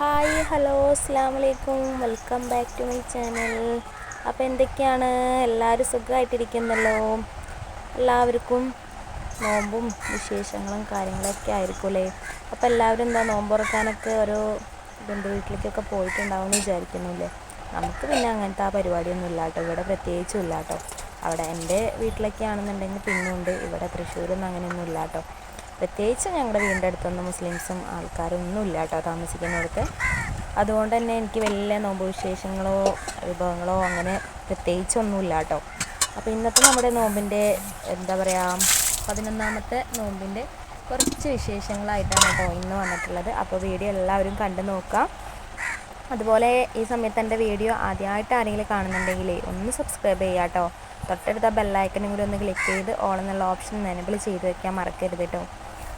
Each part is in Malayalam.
ഹായ് ഹലോ അസ്സാം വലൈക്കും welcome back to my channel. അപ്പോൾ എന്തൊക്കെയാണ്? എല്ലാവരും സുഖമായിട്ടിരിക്കുന്നല്ലോ എല്ലാവർക്കും നോമ്പും വിശേഷങ്ങളും കാര്യങ്ങളൊക്കെ ആയിരിക്കും അല്ലേ അപ്പോൾ എല്ലാവരും എന്താ നോമ്പ് തുറക്കാനൊക്കെ ഓരോ ബന്ധു വീട്ടിലേക്കൊക്കെ പോയിട്ടുണ്ടാവും എന്ന് വിചാരിക്കുന്നില്ലേ? നമുക്ക് പിന്നെ അങ്ങനത്തെ ആ പരിപാടിയൊന്നും ഇല്ല കേട്ടോ ഇവിടെ പ്രത്യേകിച്ചും ഇല്ല കേട്ടോ അവിടെ എന്റെ വീട്ടിലൊക്കെ ആണെന്നുണ്ടെങ്കിൽ പിന്നുണ്ട്. ഇവിടെ തൃശ്ശൂരൊന്നും അങ്ങനെയൊന്നും ഇല്ല കേട്ടോ പ്രത്യേകിച്ച് ഞങ്ങളുടെ വീടിന്റെ അടുത്തൊന്നും മുസ്ലിംസും ആൾക്കാരും ഒന്നും ഇല്ല കേട്ടോ താമസിക്കുന്നിടത്ത് അതുകൊണ്ട് തന്നെ എനിക്ക് വലിയ നോമ്പ് വിശേഷങ്ങളോ വിഭവങ്ങളോ അങ്ങനെ പ്രത്യേകിച്ചൊന്നുമില്ല കേട്ടോ. അപ്പോൾ ഇന്നത്തെ നമ്മുടെ നോമ്പിന്റെ എന്താ പറയുക പതിനൊന്നാമത്തെ നോമ്പിന്റെ കുറച്ച് വിശേഷങ്ങളായിട്ടാണ് കേട്ടോ ഇന്ന് വന്നിട്ടുള്ളത്. അപ്പോൾ വീഡിയോ എല്ലാവരും കണ്ടു നോക്കാം. അതുപോലെ ഈ സമയത്ത് എന്റെ വീഡിയോ ആദ്യമായിട്ട് ആരെങ്കിലും കാണുന്നുണ്ടെങ്കിൽ ഒന്ന് സബ്സ്ക്രൈബ് ചെയ്യുക കേട്ടോ. തൊട്ടടുത്ത ബെല്ലൈക്കനും കൂടി ഒന്ന് ക്ലിക്ക് ചെയ്ത് ഓൾ എന്നുള്ള ഓപ്ഷൻ എനബിൾ ചെയ്ത് വെക്കാൻ മറക്കരുത് കേട്ടോ.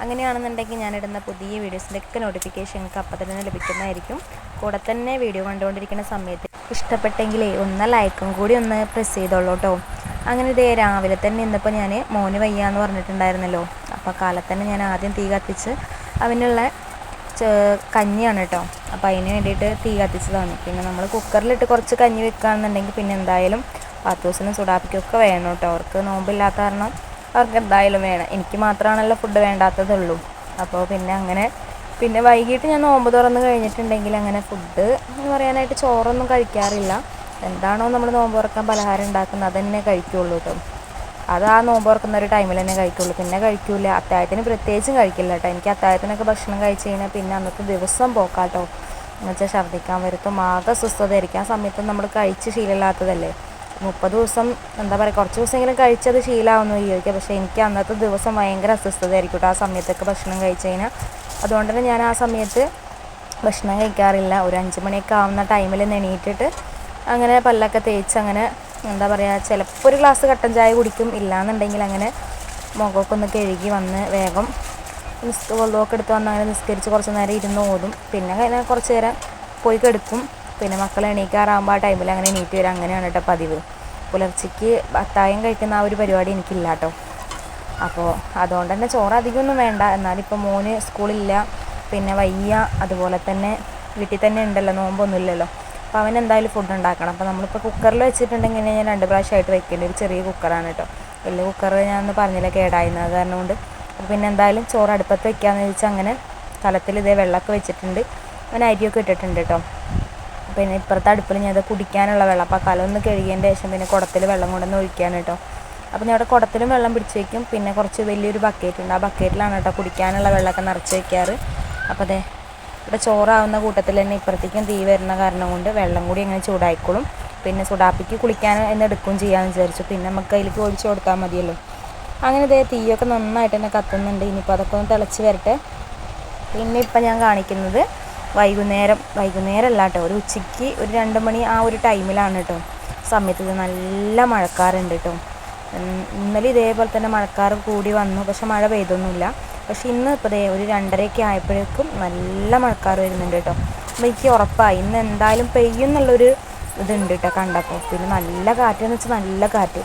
അങ്ങനെയാണെന്നുണ്ടെങ്കിൽ ഞാനിടുന്ന പുതിയ വീഡിയോസിന്റെ ഒക്കെ നോട്ടിഫിക്കേഷൻ നിങ്ങൾക്ക് അപ്പം തന്നെ ലഭിക്കുന്നതായിരിക്കും. കൂടെ തന്നെ വീഡിയോ കണ്ടുകൊണ്ടിരിക്കുന്ന സമയത്ത് ഇഷ്ടപ്പെട്ടെങ്കിലേ ഒന്ന് ലൈക്കും കൂടി ഒന്ന് പ്രസ് ചെയ്തോളൂ കേട്ടോ അങ്ങനെ ഇതേ രാവിലെ തന്നെ ഇന്നിപ്പോൾ ഞാൻ മോന് വയ്യാന്ന് പറഞ്ഞിട്ടുണ്ടായിരുന്നല്ലോ. അപ്പോൾ കാലത്ത് തന്നെ ഞാൻ ആദ്യം തീ കത്തിച്ച് അവനുള്ള കഞ്ഞിയാണ് കേട്ടോ അപ്പോൾ അതിന് വേണ്ടിയിട്ട് തീ കത്തിച്ചതാണ്. പിന്നെ നമ്മൾ കുക്കറിലിട്ട് കുറച്ച് കഞ്ഞി വെക്കുകയാണെന്നുണ്ടെങ്കിൽ പിന്നെ എന്തായാലും പത്ത് ദിവസം സുഡാപ്പിക്കൊക്കെ വേണം കേട്ടോ അവർക്ക് നോമ്പില്ലാത്ത കാരണം അവർക്ക് എന്തായാലും വേണം. എനിക്ക് മാത്രമാണല്ലോ ഫുഡ് വേണ്ടാത്തതുള്ളൂ. അപ്പോൾ പിന്നെ അങ്ങനെ പിന്നെ വൈകിട്ട് ഞാൻ നോമ്പ് തുറന്ന് കഴിഞ്ഞിട്ടുണ്ടെങ്കിൽ അങ്ങനെ ഫുഡ് എന്ന് പറയാനായിട്ട് ചോറൊന്നും കഴിക്കാറില്ല. എന്താണോ നമ്മൾ നോമ്പ് തുറക്കാൻ പലഹാരം ഉണ്ടാക്കുന്നത് അതന്നെ തന്നെ കഴിക്കുള്ളൂ കേട്ടോ അത് ആ നോമ്പ് തുറക്കുന്ന ഒരു ടൈമിൽ തന്നെ കഴിക്കുള്ളൂ. പിന്നെ കഴിക്കൂല. അത്താഴത്തിന് പ്രത്യേകിച്ചും കഴിക്കില്ല കേട്ടോ എനിക്ക് അത്താഴത്തിനൊക്കെ ഭക്ഷണം കഴിച്ച് കഴിഞ്ഞാൽ പിന്നെ അന്നത്തെ ദിവസം പോക്കാട്ടോ എന്നുവെച്ചാൽ ഛർദ്ദിക്കാൻ വരുത്തും. ആകെ അസ്വസ്ഥതയായിരിക്കും ആ സമയത്ത് നമ്മൾ കഴിച്ച് ശീലമില്ലാത്തതല്ലേ? മുപ്പത് ദിവസം എന്താ പറയുക കുറച്ച് ദിവസമെങ്കിലും കഴിച്ചത് ശീലമാവുമെന്ന് വിചാരിക്കുക പക്ഷേ എനിക്ക് അന്നത്തെ ദിവസം ഭയങ്കര അസ്വസ്ഥതയായിരിക്കും ആ സമയത്തൊക്കെ ഭക്ഷണം കഴിച്ചു കഴിഞ്ഞാൽ അതുകൊണ്ട് തന്നെ ഞാൻ ആ സമയത്ത് ഭക്ഷണം കഴിക്കാറില്ല. ഒരു അഞ്ച് മണിയൊക്കെ ആവുന്ന ടൈമിൽ നെണീറ്റിട്ട് അങ്ങനെ പല്ലൊക്കെ തേച്ച് അങ്ങനെ എന്താ പറയുക ചിലപ്പോൾ ഒരു ഗ്ലാസ് കട്ടൻ ചായ കുടിക്കും. ഇല്ലാന്നുണ്ടെങ്കിൽ അങ്ങനെ മുഖമൊക്കെ ഒന്ന് കഴുകി വന്ന് വേഗം വെള്ളമൊക്കെ എടുത്ത് വന്ന് അങ്ങനെ നിസ്കരിച്ച് കുറച്ച് നേരം ഇരുന്ന് ഓതും. പിന്നെ അങ്ങനെ കുറച്ച് നേരം പോയി കിടക്കും. പിന്നെ മക്കൾ എണീക്കാറാകുമ്പോൾ ആ ടൈമിൽ അങ്ങനെ എണീറ്റ് വരും. അങ്ങനെയാണ് കേട്ടോ പതിവ്. പുലർച്ചയ്ക്ക് അത്തായം കഴിക്കുന്ന ആ ഒരു പരിപാടി എനിക്കില്ല കേട്ടോ അപ്പോൾ അതുകൊണ്ട് തന്നെ ചോറ് അധികമൊന്നും വേണ്ട. എന്നാലിപ്പോൾ മോന് സ്കൂളില്ല. പിന്നെ വയ്യ. അതുപോലെ തന്നെ വീട്ടിൽ തന്നെ ഉണ്ടല്ലോ. നോമ്പൊന്നുമില്ലല്ലോ. അപ്പോൾ അവൻ എന്തായാലും ഫുഡ് ഉണ്ടാക്കണം. അപ്പോൾ നമ്മളിപ്പോൾ കുക്കറിൽ വെച്ചിട്ടുണ്ടെങ്കിൽ ഞാൻ രണ്ട് പ്രാവശ്യമായിട്ട് വെക്കേണ്ട ഒരു ചെറിയ കുക്കറാണ് കേട്ടോ വലിയ കുക്കർ ഞാനൊന്ന് പറഞ്ഞില്ല. കേടായിരുന്നു അത് കാരണം കൊണ്ട് അപ്പോൾ പിന്നെ എന്തായാലും ചോറ് അടുപ്പത്ത് വെക്കാമെന്ന് വെച്ചാൽ അങ്ങനെ തലത്തിൽ ഇതേ വെള്ളമൊക്കെ വെച്ചിട്ടുണ്ട്. അവൻ അരിയൊക്കെ ഇട്ടിട്ടുണ്ട് കേട്ടോ പിന്നെ ഇപ്പുറത്തെ അടുപ്പിൽ ഞാൻ അത് കുടിക്കാനുള്ള വെള്ളം. അപ്പോൾ കലം ഒന്ന് കഴുകിയതിന്റെ ശേഷം പിന്നെ കുടത്തിൽ വെള്ളം കൊണ്ടുവന്ന് ഒഴിക്കാൻ കേട്ടോ. അപ്പോൾ ഞാൻ അവിടെ കുടത്തിലും വെള്ളം പിടിച്ച് വയ്ക്കും പിന്നെ കുറച്ച് വലിയൊരു ബക്കറ്റ് ഉണ്ട്. ആ ബക്കറ്റിലാണ് കേട്ടോ കുടിക്കാനുള്ള വെള്ളമൊക്കെ നിറച്ച് വയ്ക്കാറ് അപ്പോൾ അതെ ഇവിടെ ചോറാവുന്ന കൂട്ടത്തിൽ തന്നെ ഇപ്പുറത്തേക്കും തീ വരുന്ന കാരണം കൊണ്ട് വെള്ളം കൂടി അങ്ങനെ ചൂടായിക്കോളും. പിന്നെ സുഡാപ്പിക്ക് കുളിക്കാൻ എന്ന് എടുക്കുകയും ചെയ്യാമെന്ന് വിചാരിച്ചു. പിന്നെ നമുക്ക് അതിലേക്ക് ഒഴിച്ചു കൊടുത്താൽ മതിയല്ലോ. അങ്ങനെ ഇതേ തീയൊക്കെ നന്നായിട്ട് തന്നെ കത്തുന്നുണ്ട്. ഇനിയിപ്പോൾ അതൊക്കെ ഒന്ന് തിളച്ച് വരട്ടെ. പിന്നെ ഇപ്പം ഞാൻ കാണിക്കുന്നത് വൈകുന്നേരം വൈകുന്നേരം അല്ല കേട്ടോ ഒരു ഉച്ചയ്ക്ക് ഒരു രണ്ട് മണി ആ ഒരു ടൈമിലാണ് കേട്ടോ. സമയത്ത് നല്ല മഴക്കാറുണ്ട് കേട്ടോ. ഇന്നലെ ഇതേപോലെ തന്നെ മഴക്കാർ കൂടി വന്നു. പക്ഷെ മഴ പെയ്തൊന്നുമില്ല. പക്ഷെ ഇന്ന് ഇപ്പോൾ ദേ ഒരു രണ്ടരയൊക്കെ ആയപ്പോഴേക്കും നല്ല മഴക്കാർ വരുന്നുണ്ട് കേട്ടോ. അപ്പോൾ എനിക്ക് ഉറപ്പായി. ഇന്ന് എന്തായാലും പെയ്യും എന്നുള്ളൊരു ഇതുണ്ട് കേട്ടോ കണ്ടപ്പോൾ. പിന്നെ നല്ല കാറ്റെന്ന് വെച്ചാൽ നല്ല കാറ്റ്.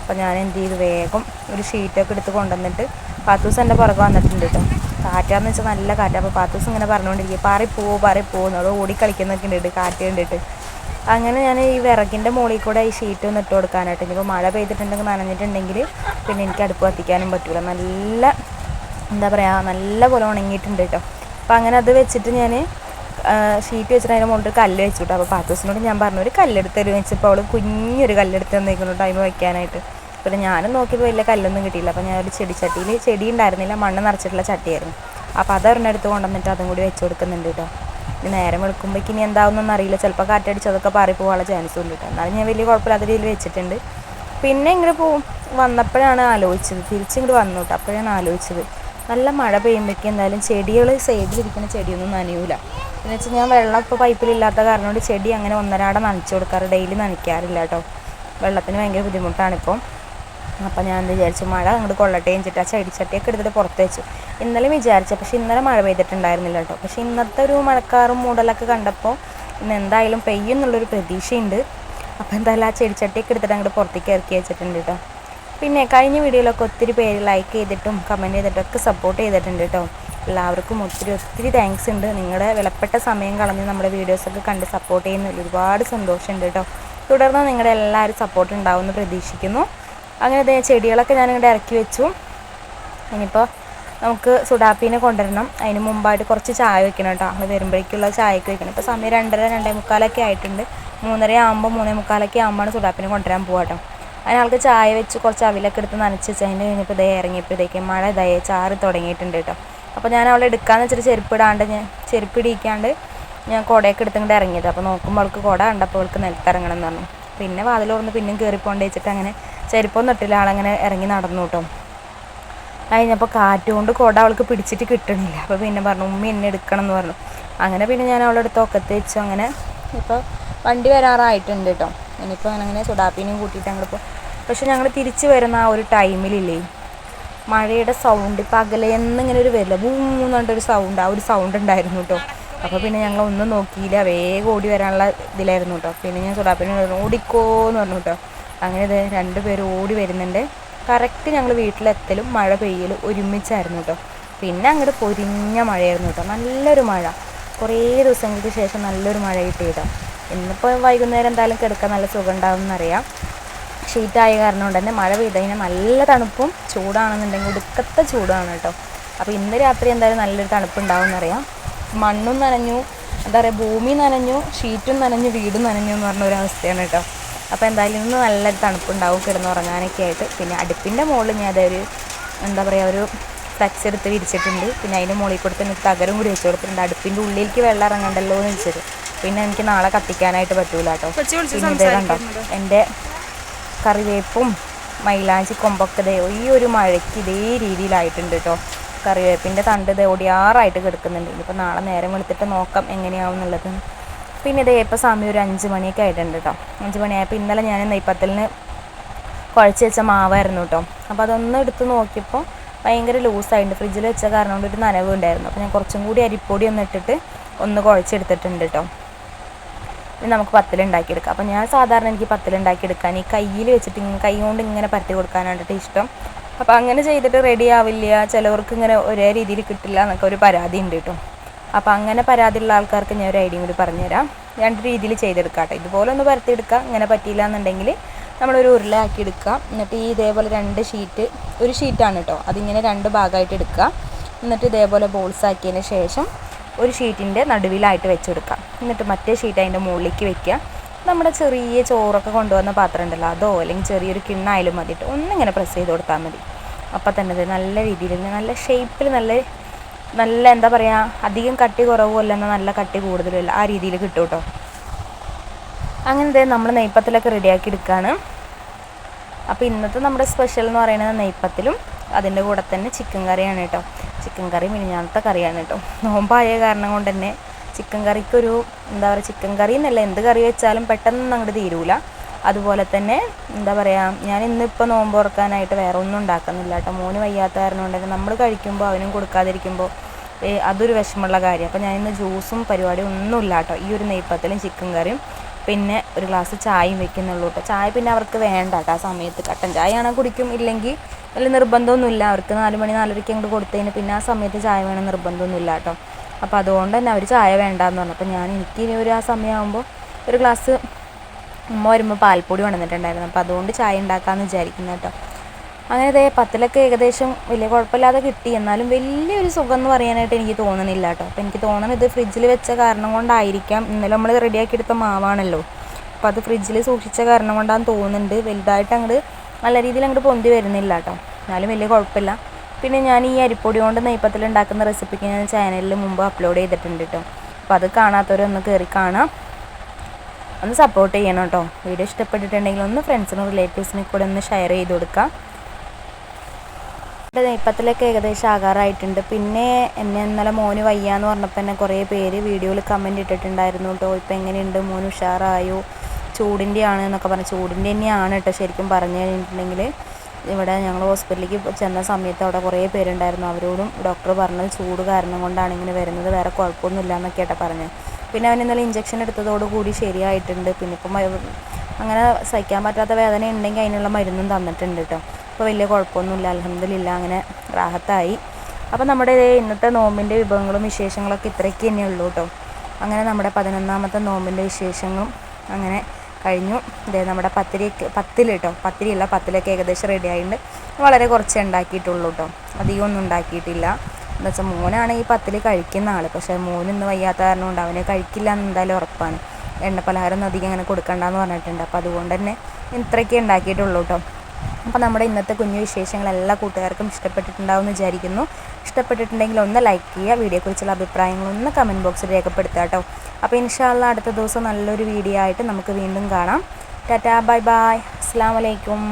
അപ്പോൾ ഞാൻ എന്ത് ചെയ്തു? വേഗം ഒരു ഷീറ്റൊക്കെ എടുത്ത് കൊണ്ടുവന്നിട്ട് പാത്തൂസ് എന്റെ പുറകെ വന്നിട്ടുണ്ട് കേട്ടോ. കാറ്റാന്ന് വെച്ചാൽ നല്ല കാറ്റ്. അപ്പോൾ പത്ത് ദിവസം ഇങ്ങനെ പറഞ്ഞുകൊണ്ടിരിക്കുക പാറി പോവോ പാറി പോകുന്നു അത് ഓടി കളിക്കുന്നൊക്കെ ഉണ്ട് കാറ്റ് കണ്ടിട്ട്. അങ്ങനെ ഞാൻ ഈ വിറകിന്റെ മുകളിൽ കൂടെ ഈ ഷീറ്റ് ഒന്ന് ഇട്ട് കൊടുക്കാനായിട്ട്. ഇനിയിപ്പോൾ മഴ പെയ്തിട്ടുണ്ടെങ്കിൽ നനഞ്ഞിട്ടുണ്ടെങ്കിൽ പിന്നെ എനിക്ക് അടുപ്പ് കത്തിക്കാനും പറ്റില്ല നല്ല എന്താ പറയുക നല്ല പോലെ ഉണങ്ങിയിട്ടുണ്ട് കേട്ടോ അപ്പോൾ അങ്ങനെ അത് വെച്ചിട്ട് ഞാൻ ഷീറ്റ് വെച്ചിട്ട് അതിന്റെ മുകളിൽ കല്ല് വെച്ചു കേട്ടോ അപ്പോൾ പാത്തൂസിനോട് ഞാൻ പറഞ്ഞു ഒരു കല്ലെടുത്ത് തരും വെച്ചപ്പോൾ അവൾ കുഞ്ഞൊരു കല്ലെടുത്ത് തന്നേക്കുന്നു ടൈം വയ്ക്കാനായിട്ട്. പിന്നെ ഞാനും നോക്കിയപ്പോൾ വലിയ കല്ലൊന്നും കിട്ടിയില്ല. അപ്പോൾ ഞാൻ ഒരു ചെടിച്ചട്ടിയിൽ ചെടി ഉണ്ടായിരുന്നില്ല. മണ്ണ് നിറച്ചിട്ടുള്ള ചട്ടിയായിരുന്നു. അപ്പോൾ അതൊരെണ്ണെടുത്ത് കൊണ്ടുവന്നിട്ട് അതും കൂടി വെച്ച് കൊടുക്കുന്നുണ്ട് കേട്ടോ ഇനി നേരം വെളുക്കുമ്പോൾ ഇനി എന്താവുന്നൊന്നും അറിയില്ല. ചിലപ്പോൾ കാറ്റടിച്ച് അതൊക്കെ പാറി പോകാനുള്ള ചാൻസ് ഉണ്ട് കേട്ടോ എന്നാലും ഞാൻ വലിയ കുഴപ്പമില്ലാത്ത രീതിയിൽ വെച്ചിട്ടുണ്ട്. പിന്നെ ഇങ്ങനെ പോവും വന്നപ്പോഴാണ് ആലോചിച്ചത്. തിരിച്ചിങ്ങോട്ട് വന്നു കേട്ടോ അപ്പോഴാണ് ആലോചിച്ചത്. നല്ല മഴ പെയ്യുമ്പോഴേക്കും എന്തായാലും ചെടികൾ സൈഡിലിരിക്കുന്ന ചെടിയൊന്നും നനയൂല. എന്ന് വെച്ചാൽ ഞാൻ വെള്ളം ഇപ്പോൾ പൈപ്പിലില്ലാത്ത കാരണം കൊണ്ട് ചെടി അങ്ങനെ ഒന്നരാടെ നനച്ചു കൊടുക്കാറ്. ഡെയിലി നനയ്ക്കാറില്ല കേട്ടോ വെള്ളത്തിന് ഭയങ്കര ബുദ്ധിമുട്ടാണിപ്പോൾ അപ്പം ഞാൻ വിചാരിച്ചു മഴ അങ്ങോട്ട് കൊള്ളട്ടെ വെച്ചിട്ട് ആ ചെടിച്ചട്ടിയൊക്കെ എടുത്തിട്ട് പുറത്ത് വെച്ചു. ഇന്നലെ വിചാരിച്ചു പക്ഷേ ഇന്നലെ മഴ പെയ്തിട്ടുണ്ടായിരുന്നില്ല കേട്ടോ. പക്ഷേ ഇന്നത്തെ ഒരു മഴക്കാറും മൂടലൊക്കെ കണ്ടപ്പോൾ ഇന്ന് എന്തായാലും പെയ്യും എന്നുള്ളൊരു പ്രതീക്ഷയുണ്ട്. അപ്പോൾ എന്തായാലും ആ ചെടിച്ചട്ടിയൊക്കെ എടുത്തിട്ട് അങ്ങോട്ട് പുറത്തേക്ക് ഇറക്കി വെച്ചിട്ടുണ്ട് കേട്ടോ. പിന്നെ കഴിഞ്ഞ വീഡിയോയിലൊക്കെ ഒത്തിരി പേര് ലൈക്ക് ചെയ്തിട്ടും കമന്റ് ചെയ്തിട്ടൊക്കെ സപ്പോർട്ട് ചെയ്തിട്ടുണ്ട് കേട്ടോ. എല്ലാവർക്കും ഒത്തിരി ഒത്തിരി താങ്ക്സ് ഉണ്ട്. നിങ്ങളുടെ വിലപ്പെട്ട സമയം കളഞ്ഞ് നമ്മുടെ വീഡിയോസൊക്കെ കണ്ട് സപ്പോർട്ട് ചെയ്യുന്നതിൽ ഒരുപാട് സന്തോഷമുണ്ട് കേട്ടോ. തുടർന്ന് നിങ്ങളുടെ എല്ലാവരും സപ്പോർട്ട് ഉണ്ടാവുമെന്ന് പ്രതീക്ഷിക്കുന്നു. അങ്ങനെ ഇതേ ചെടികളൊക്കെ ഞാനിങ്ങോട്ട് ഇറക്കി വെച്ചു. ഇനിയിപ്പോൾ നമുക്ക് സുഡാപ്പീനെ കൊണ്ടുവരണം. അതിന് മുമ്പായിട്ട് കുറച്ച് ചായ വെക്കണം കേട്ടോ. അങ്ങനെ വരുമ്പോഴേക്കുള്ള ചായക്ക് വെക്കണം. ഇപ്പോൾ സമയം രണ്ടര രണ്ടേ മുക്കാലൊക്കെ ആയിട്ടുണ്ട്. മൂന്നര ആകുമ്പോൾ മൂന്നേ മുക്കാലൊക്കെ ആകുമ്പോഴാണ് സുഡാപ്പിനെ കൊണ്ടുവരാൻ പോകാം കേട്ടോ. അതിനാൾക്ക് ചായ വെച്ച് കുറച്ച് അവിലൊക്കെ എടുത്ത് നനച്ച് വെച്ച് അതിന് കഴിഞ്ഞപ്പോൾ ഇതേ ഇറങ്ങിയപ്പോഴത്തേക്ക് മഴ ഇതായി ചാറ് തുടങ്ങിയിട്ടുണ്ട് കേട്ടോ. അപ്പോൾ ഞാൻ അവളെ എടുക്കാമെന്ന് വെച്ചിട്ട് ചെരുപ്പിടാണ്ട് ഞാൻ ചെരുപ്പിടിയിക്കാണ്ട് ഞാൻ കുടയൊക്കെ എടുത്തുകൊണ്ട് ഇറങ്ങിയത്. അപ്പോൾ നോക്കുമ്പോൾ അവൾക്ക് കുട കണ്ടപ്പോൾ അവൾക്ക് നിലത്തിറങ്ങണം എന്ന് പറഞ്ഞു. പിന്നെ വാതിലോർന്ന് പിന്നെയും കയറിപ്പോണ്ട് വെച്ചിട്ട് അങ്ങനെ ചെരുപ്പൊന്നും ഇട്ടില്ല ആളങ്ങനെ ഇറങ്ങി നടന്നു കേട്ടോ കഴിഞ്ഞപ്പോൾ കാറ്റ് കൊണ്ട് കുട അവൾക്ക് പിടിച്ചിട്ട് കിട്ടണില്ല. അപ്പോൾ പിന്നെ പറഞ്ഞു ഉമ്മ എന്നെ എടുക്കണം എന്ന് പറഞ്ഞു. അങ്ങനെ പിന്നെ ഞാൻ അവളുടെ അടുത്ത് ഒക്കത്ത് വെച്ചു. അങ്ങനെ ഇപ്പോൾ വണ്ടി വരാറായിട്ടുണ്ട് കേട്ടോ ഇനിയിപ്പോൾ അങ്ങനെ സുഡാപ്പിനെയും കൂട്ടിയിട്ട് അങ്ങോട്ട് പോകും പക്ഷെ ഞങ്ങൾ തിരിച്ച് വരുന്ന ആ ഒരു ടൈമിലില്ലേ മഴയുടെ സൗണ്ട് പകലേന്ന് എന്നിങ്ങനെ ഒരു വരില്ല പറഞ്ഞൊരു സൗണ്ട് ആ ഒരു സൗണ്ട് ഉണ്ടായിരുന്നു കേട്ടോ അപ്പോൾ പിന്നെ ഞങ്ങൾ ഒന്നും നോക്കിയില്ല. വേഗം ഓടി വരാനുള്ള ഇതിലായിരുന്നു കേട്ടോ പിന്നെ ഞാൻ സുഡാപ്പിനെ ഓടിക്കോ എന്ന് പറഞ്ഞു കേട്ടോ അങ്ങനെ ഇത് രണ്ടുപേരും ഓടി വരുന്നുണ്ട്. കറക്റ്റ് ഞങ്ങൾ വീട്ടിലെത്തലും മഴ പെയ്യലും ഒരുമിച്ചായിരുന്നു കേട്ടോ പിന്നെ അങ്ങോട്ട് പൊരിഞ്ഞ മഴയായിരുന്നു കേട്ടോ നല്ലൊരു മഴ. കുറേ ദിവസങ്ങൾക്ക് ശേഷം നല്ലൊരു മഴ കിട്ടി കേട്ടോ ഇന്നിപ്പോൾ വൈകുന്നേരം എന്തായാലും കിടക്കാൻ നല്ല സുഖം ഉണ്ടാവും എന്നറിയാം ഷീറ്റായ കാരണം കൊണ്ട് തന്നെ മഴ പെയ്ത് കഴിഞ്ഞാൽ നല്ല തണുപ്പും ചൂടാണെന്നുണ്ടെങ്കിൽ ഒടുക്കത്തെ ചൂടാണ് കേട്ടോ അപ്പോൾ ഇന്ന് രാത്രി എന്തായാലും നല്ലൊരു തണുപ്പുണ്ടാവും എന്നറിയാം മണ്ണും നനഞ്ഞു. എന്താ പറയുക ഭൂമി നനഞ്ഞു ഷീറ്റും നനഞ്ഞു വീടും നനഞ്ഞു എന്ന് പറഞ്ഞ ഒരു അവസ്ഥയാണ് കേട്ടോ അപ്പോൾ എന്തായാലും ഇന്ന് നല്ലൊരു തണുപ്പുണ്ടാവും കിടന്നുറങ്ങാനൊക്കെ ആയിട്ട്. പിന്നെ അടുപ്പിന്റെ മുകളിൽ ഞാൻ അതൊരു എന്താ പറയുക ഒരു ഫ്ലക്സ് എടുത്ത് വിരിച്ചിട്ടുണ്ട്. പിന്നെ അതിന്റെ മുകളിൽ കൂടെ തന്നെ തകരം കൂടി വെച്ച് കൊടുത്തിട്ടുണ്ട്. അടുപ്പിന്റെ ഉള്ളിലേക്ക് വെള്ളം ഇറങ്ങണ്ടല്ലോ എന്ന് വെച്ചത്. പിന്നെ എനിക്ക് നാളെ കത്തിക്കാനായിട്ട് പറ്റൂല കേട്ടോ പിന്നെ കണ്ടോ എന്റെ കറിവേപ്പും മൈലാഞ്ചി കൊമ്പൊക്കെ ദേ ഈ ഒരു മഴയ്ക്ക് ഇതേ രീതിയിലായിട്ടുണ്ട് കേട്ടോ. കറിവേപ്പിന്റെ തണ്ട് ദേ ഒടിയാറായിട്ട് കിടക്കുന്നുണ്ട്. ഇനിയിപ്പോൾ നാളെ നേരം വെളുത്തിട്ട് നോക്കാം എങ്ങനെയാവും എന്നുള്ളത്. പിന്നെ ഇതേ ഇപ്പോൾ സമയം ഒരു അഞ്ച് മണിയൊക്കെ ആയിട്ടുണ്ട് കേട്ടോ അഞ്ച് മണിയായപ്പോൾ ഇന്നലെ ഞാൻ നെയ്പ്പത്തലിന് കുഴച്ച് വെച്ച മാവായിരുന്നു കേട്ടോ അപ്പോൾ അതൊന്ന് എടുത്ത് നോക്കിയപ്പോൾ ഭയങ്കര ലൂസായിട്ടുണ്ട് ഫ്രിഡ്ജിൽ വെച്ച കാരണം കൊണ്ട് ഒരു നനവ് ഉണ്ടായിരുന്നു. അപ്പോൾ ഞാൻ കുറച്ചും കൂടി അരിപ്പൊടി ഒന്ന് ഇട്ടിട്ട് ഒന്ന് കുഴച്ചെടുത്തിട്ടുണ്ട് കേട്ടോ ഇനി നമുക്ക് പത്തലുണ്ടാക്കിയെടുക്കാം. അപ്പോൾ ഞാൻ സാധാരണ എനിക്ക് പത്തലുണ്ടാക്കിയെടുക്കാൻ ഈ കയ്യിൽ വെച്ചിട്ട് കൈ കൊണ്ട് ഇങ്ങനെ പരത്തി കൊടുക്കാനായിട്ട് ഇഷ്ടം. അപ്പോൾ അങ്ങനെ ചെയ്തിട്ട് റെഡി ആവില്ല. ചിലവർക്ക് ഇങ്ങനെ ഒരേ രീതിയിൽ കിട്ടില്ല എന്നൊക്കെ ഒരു പരാതി ഉണ്ട് കേട്ടോ അപ്പോൾ അങ്ങനെ പരാതിയുള്ള ആൾക്കാർക്ക് ഞാൻ ഒരു ഐഡിയ കൂടി പറഞ്ഞുതരാം. രണ്ട് രീതിയിൽ ചെയ്തെടുക്കാം കേട്ടോ ഇതുപോലെ ഒന്ന് പരത്തിയെടുക്കുക ഇങ്ങനെ പറ്റിയില്ല എന്നുണ്ടെങ്കിൽ നമ്മളൊരു ഉരുളയാക്കി എടുക്കുക എന്നിട്ട് ഈ ഇതേപോലെ രണ്ട് ഷീറ്റ് ഒരു ഷീറ്റാണ് കേട്ടോ. അതിങ്ങനെ രണ്ട് ഭാഗമായിട്ട് എടുക്കുക. എന്നിട്ട് ഇതേപോലെ ബോൾസ് ആക്കിയതിന് ശേഷം ഒരു ഷീറ്റിന്റെ നടുവിലായിട്ട് വെച്ചെടുക്കുക. എന്നിട്ട് മറ്റേ ഷീറ്റ് അതിന്റെ മുകളിലേക്ക് വെക്കുക. നമ്മുടെ ചെറിയ ചോറൊക്കെ കൊണ്ടുവന്ന പാത്രം ഉണ്ടല്ലോ അതോ അല്ലെങ്കിൽ ചെറിയൊരു കിണ്ണായാലും മതിയിട്ട് ഒന്നിങ്ങനെ പ്രസ് ചെയ്ത് കൊടുത്താൽ മതി. അപ്പോൾ തന്നെ നല്ല രീതിയിൽ നല്ല ഷേപ്പിൽ നല്ല നല്ല എന്താ പറയുക അധികം കട്ടി കുറവുമല്ല എന്നാൽ നല്ല കട്ടി കൂടുതലുമല്ല. ആ രീതിയിൽ കിട്ടും കേട്ടോ അങ്ങനത്തെ നമ്മൾ നെയ്പ്പത്തിലൊക്കെ റെഡിയാക്കി എടുക്കുകയാണ് അപ്പോൾ ഇന്നത്തെ നമ്മുടെ സ്പെഷ്യൽ എന്ന് പറയുന്നത് നെയ്പ്പത്തിലും അതിന്റെ കൂടെ തന്നെ ചിക്കൻ കറിയാണ് കേട്ടോ ചിക്കൻ കറി മിനിഞ്ഞാണത്തെ കറിയാണ് കേട്ടോ നോമ്പായ കാരണം കൊണ്ട് തന്നെ ചിക്കൻ കറിക്കൊരു എന്താ പറയുക ചിക്കൻ കറി എന്നല്ല എന്ത് കറി വെച്ചാലും പെട്ടെന്ന് അങ്ങോട്ട് തീരൂല. അതുപോലെ തന്നെ എന്താ പറയുക ഞാൻ ഇന്നിപ്പോൾ നോമ്പ് തുറക്കാനായിട്ട് വേറെ ഒന്നും ഉണ്ടാക്കുന്നില്ല കേട്ടോ. മോന് വയ്യാത്ത കാരണം കൊണ്ട് നമ്മൾ കഴിക്കുമ്പോൾ അവനും കൊടുക്കാതിരിക്കുമ്പോൾ അതൊരു വിഷമമുള്ള കാര്യം അപ്പോൾ ഞാൻ ഇന്ന് ജ്യൂസും പരിപാടിയും ഒന്നുമില്ല കേട്ടോ. ഈ ഒരു നെയ്പ്പത്തലും ചിക്കൻ കറിയും പിന്നെ ഒരു ഗ്ലാസ് ചായയും വെക്കുന്നുള്ളൂ കേട്ടോ. ചായ പിന്നെ അവർക്ക് വേണ്ട കേട്ടോ. ആ സമയത്ത് കട്ടൻ ചായയാണ് കുടിക്കും? ഇല്ലെങ്കിൽ വലിയ നിർബന്ധമൊന്നുമില്ല അവർക്ക് നാല് മണി നാലരയ്ക്ക് അങ്ങോട്ട് കൊടുത്തതിന് പിന്നെ ആ സമയത്ത് ചായ വേണം നിർബന്ധമൊന്നുമില്ല കേട്ടോ. അപ്പോൾ അതുകൊണ്ട് തന്നെ അവർ ചായ വേണ്ടാന്ന് പറഞ്ഞു. അപ്പോൾ ഞാൻ എനിക്ക് ഇനി ഒരു ആ സമയമാകുമ്പോൾ ഒരു ഗ്ലാസ് ഉമ്മ വരുമ്പോൾ പാൽപ്പൊടി കൊണ്ടുവന്നിട്ടുണ്ടായിരുന്നു അപ്പോൾ അതുകൊണ്ട് ചായ ഉണ്ടാക്കാമെന്ന് വിചാരിക്കുന്നു കേട്ടോ. അങ്ങനെ ഇതേ പത്തിലൊക്കെ ഏകദേശം വലിയ കുഴപ്പമില്ലാതെ കിട്ടി. എന്നാലും വലിയൊരു സുഖം എന്ന് പറയാനായിട്ട് എനിക്ക് തോന്നുന്നില്ല കേട്ടോ. അപ്പോൾ എനിക്ക് തോന്നുന്നത് ഇത് ഫ്രിഡ്ജിൽ വെച്ച കാരണം കൊണ്ടായിരിക്കാം. ഇന്നലെ നമ്മൾ റെഡിയാക്കി എടുത്ത മാവാണല്ലോ. അപ്പോൾ അത് ഫ്രിഡ്ജിൽ സൂക്ഷിച്ച കാരണം കൊണ്ടാന്ന് തോന്നുന്നുണ്ട്. വലുതായിട്ട് അങ്ങോട്ട് നല്ല രീതിയിൽ അങ്ങോട്ട് പൊന്തി വരുന്നില്ല കേട്ടോ. എന്നാലും വലിയ കുഴപ്പമില്ല. പിന്നെ ഞാൻ ഈ അരിപ്പൊടി കൊണ്ട് നെയ്പ്പത്തിൽ ഉണ്ടാക്കുന്ന റെസിപ്പിക്ക് ഞാൻ ചാനലിൽ മുമ്പ് അപ്ലോഡ് ചെയ്തിട്ടുണ്ട് കേട്ടോ. അപ്പോൾ അത് കാണാത്തവരൊന്ന് കയറി കാണാം. ഒന്ന് സപ്പോർട്ട് ചെയ്യണം കേട്ടോ വീഡിയോ ഇഷ്ടപ്പെട്ടിട്ടുണ്ടെങ്കിൽ ഒന്ന് ഫ്രണ്ട്സിനും റിലേറ്റീവ്സിനും കൂടെ ഒന്ന് ഷെയർ ചെയ്ത് കൊടുക്കാം. ഇവിടെ നെയ്പ്പത്തിലൊക്കെ ഏകദേശം ആകാറായിട്ടുണ്ട്. പിന്നെ എന്നെ ഇന്നലെ മോന് വയ്യാന്ന് പറഞ്ഞപ്പോൾ തന്നെ കുറേ പേര് വീഡിയോയിൽ കമന്റ് ഇട്ടിട്ടുണ്ടായിരുന്നു കേട്ടോ ഇപ്പം എങ്ങനെയുണ്ട്? മോന് ഉഷാറായോ? ചൂടിന്റെ ആണ് എന്നൊക്കെ പറഞ്ഞു. ചൂടിന്റെ തന്നെയാണ് കേട്ടോ ശരിക്കും പറഞ്ഞു കഴിഞ്ഞിട്ടുണ്ടെങ്കിൽ ഇവിടെ ഞങ്ങൾ ഹോസ്പിറ്റലിലേക്ക് ചെന്ന സമയത്ത് അവിടെ കുറേ പേരുണ്ടായിരുന്നു. അവരോടും ഡോക്ടർ പറഞ്ഞത് ചൂട് കാരണം കൊണ്ടാണ് ഇങ്ങനെ വരുന്നത്. വേറെ കുഴപ്പമൊന്നുമില്ല എന്നൊക്കെ പറഞ്ഞത് പിന്നെ അവൻ ഇന്നലെ ഇഞ്ചക്ഷൻ എടുത്തതോടുകൂടി ശരിയായിട്ടുണ്ട്. പിന്നെ ഇപ്പം അങ്ങനെ സഹിക്കാൻ പറ്റാത്ത വേദന ഉണ്ടെങ്കിൽ അതിനുള്ള മരുന്നും തന്നിട്ടുണ്ട് കേട്ടോ ഇപ്പോൾ വലിയ കുഴപ്പമൊന്നുമില്ല. അലഹമില്ല അങ്ങനെ റാഹത്തായി. അപ്പോൾ നമ്മുടെ ഇന്നത്തെ നോമ്പിന്റെ വിഭവങ്ങളും വിശേഷങ്ങളൊക്കെ ഇത്രയ്ക്ക് തന്നെ ഉള്ളൂ കേട്ടോ അങ്ങനെ നമ്മുടെ പതിനൊന്നാമത്തെ നോമ്പിന്റെ വിശേഷങ്ങളും അങ്ങനെ കഴിഞ്ഞു. ഇതേ നമ്മുടെ പത്തിരി പത്തിൽ കേട്ടോ പത്തിരിയല്ല പത്തിലൊക്കെ ഏകദേശം റെഡി ആയിട്ടുണ്ട്. വളരെ കുറച്ചേ ഉണ്ടാക്കിയിട്ടുള്ളൂ കേട്ടോ അധികമൊന്നും ഉണ്ടാക്കിയിട്ടില്ല. എന്താ വെച്ചാൽ മോനാണ് ഈ പത്തിൽ കഴിക്കുന്ന ആൾ പക്ഷേ മോനൊന്നും വയ്യാത്ത കാരണം കൊണ്ട് അവനെ കഴിക്കില്ല എന്ന് എന്തായാലും ഉറപ്പാണ്. എണ്ണ പലഹാരം ഒന്നും അധികം അങ്ങനെ കൊടുക്കണ്ടെന്ന് പറഞ്ഞിട്ടുണ്ട്. അപ്പോൾ അതുകൊണ്ട് തന്നെ ഇത്രയൊക്കെ ഉണ്ടാക്കിയിട്ടുള്ളൂ കേട്ടോ അപ്പോൾ നമ്മുടെ ഇന്നത്തെ കുഞ്ഞു വിശേഷങ്ങൾ എല്ലാ കൂട്ടുകാർക്കും ഇഷ്ടപ്പെട്ടിട്ടുണ്ടാവും എന്ന് വിചാരിക്കുന്നു. ഇഷ്ടപ്പെട്ടിട്ടുണ്ടെങ്കിൽ ഒന്ന് ലൈക്ക് ചെയ്യുക വീഡിയോയെക്കുറിച്ചുള്ള അഭിപ്രായങ്ങൾ ഒന്ന് കമന്റ് ബോക്സിൽ രേഖപ്പെടുത്തുക കേട്ടോ അപ്പോൾ ഇൻഷാല്ല അടുത്ത ദിവസം നല്ലൊരു വീഡിയോ ആയിട്ട് നമുക്ക് വീണ്ടും കാണാം. Tata bye bye. അസ്സാം വലൈക്കും